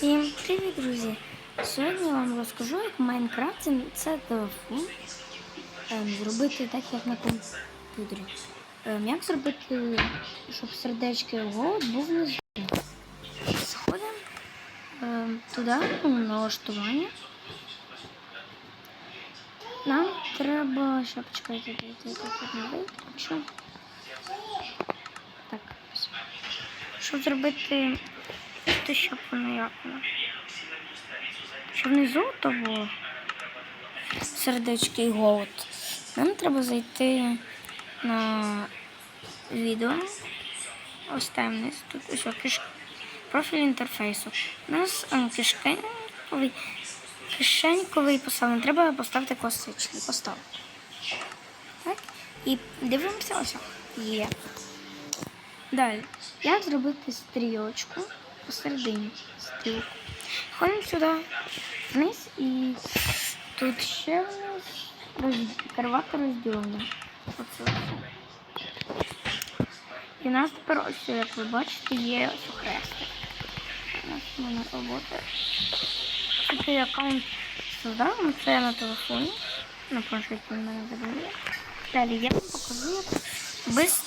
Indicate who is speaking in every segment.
Speaker 1: Всім привіт, друзі! Сьогодні я вам розкажу, як в Майнкрафті це телефон ем, зробити так, як на комп'ютері. Ем, як зробити, щоб сердечки голод був внизу. Заходимо ем, туди, у налаштування. Нам треба, щоб чекайте, дайте тут не виключу. Так. Щоб зробити те, щоб воно як воно. Щоб внизу то було сердечки і голод. Нам треба зайти на відео. Ось там вниз. Тут ось киш... профіль інтерфейсу. У нас кишеньковий, кишеньковий поставлений. Треба поставити класичний. Поставити. Так. І дивимося ось. Є. Далі. Як зробити стрілочку посередині стрілку? Ходимо сюди вниз і тут ще роз... карвата розділення. Оце. І у нас тепер ось, як ви бачите, є ось. У нас в мене робота. Такий аккаунт создав, це на телефоні. На планшеті в мене забули. Далі я вам покажу, без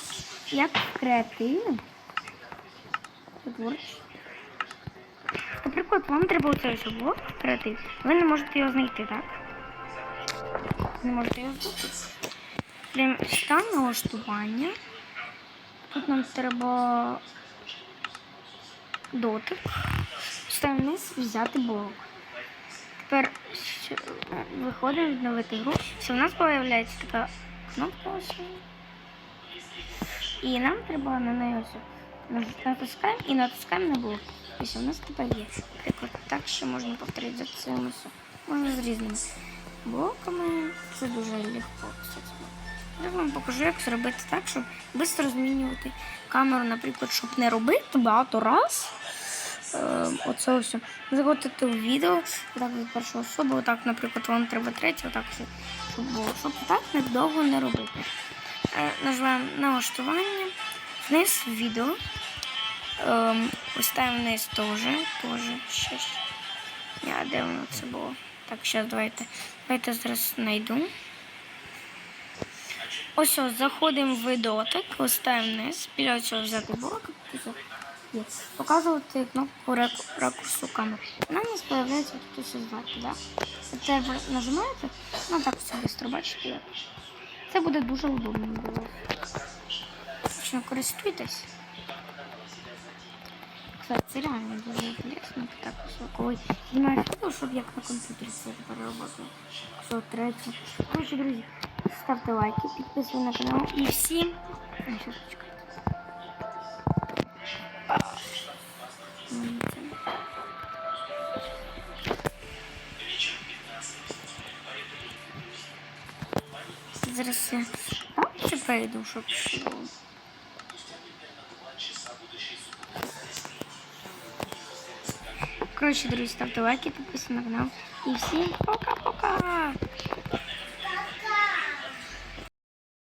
Speaker 1: як креативним творчість. Наприклад, вам треба оцей ось блок креатив. Ви не можете його знайти, так? Не можете його знайти. Прям стан налаштування. Тут нам треба дотик. Ставимо вниз, взяти блок. Тепер виходимо відновити гру. Все, у нас з'являється така кнопка ось. І нам треба на неї натискаємо і натискаємо на блок. Ось у нас тепер є. Наприклад, так ще можна повторити за цим ось. Можна з різними блоками. Це дуже легко. Я вам покажу, як зробити так, щоб швидко змінювати камеру, наприклад, щоб не робити багато раз. Е, оце ось. Заходити у відео, так від першої особи, отак, наприклад, вам треба третє, отак, щоб- було. Щоб так недовго не робити. Е, Нажимаємо налаштування, вниз відео. Ем, ось там вниз теж, ще. ж. Я де воно це було? Так, зараз давайте. Давайте зараз знайду. Ось ось, заходимо в дотик, ось ставимо вниз, біля цього взяти блок, показувати кнопку ракурсу камери. Вона у нас з'являється тут ось зверху, да? Тепер ви нажимаєте, ну так все швидко, бачите. Це буде дуже удобно для. Точно користуйтесь. Кстати, реально дуже інтересно, так коли знімаєш відео, щоб як на комп'ютері це тепер проработало. Все, третє. Короче, друзі, ставте лайки, підписуйтесь на канал і всім. А, щас, почекайте. М, це- Зараз я там ще Коротше, друзі, ставте лайки, підписуйтесь на канал. І всім пока-пока!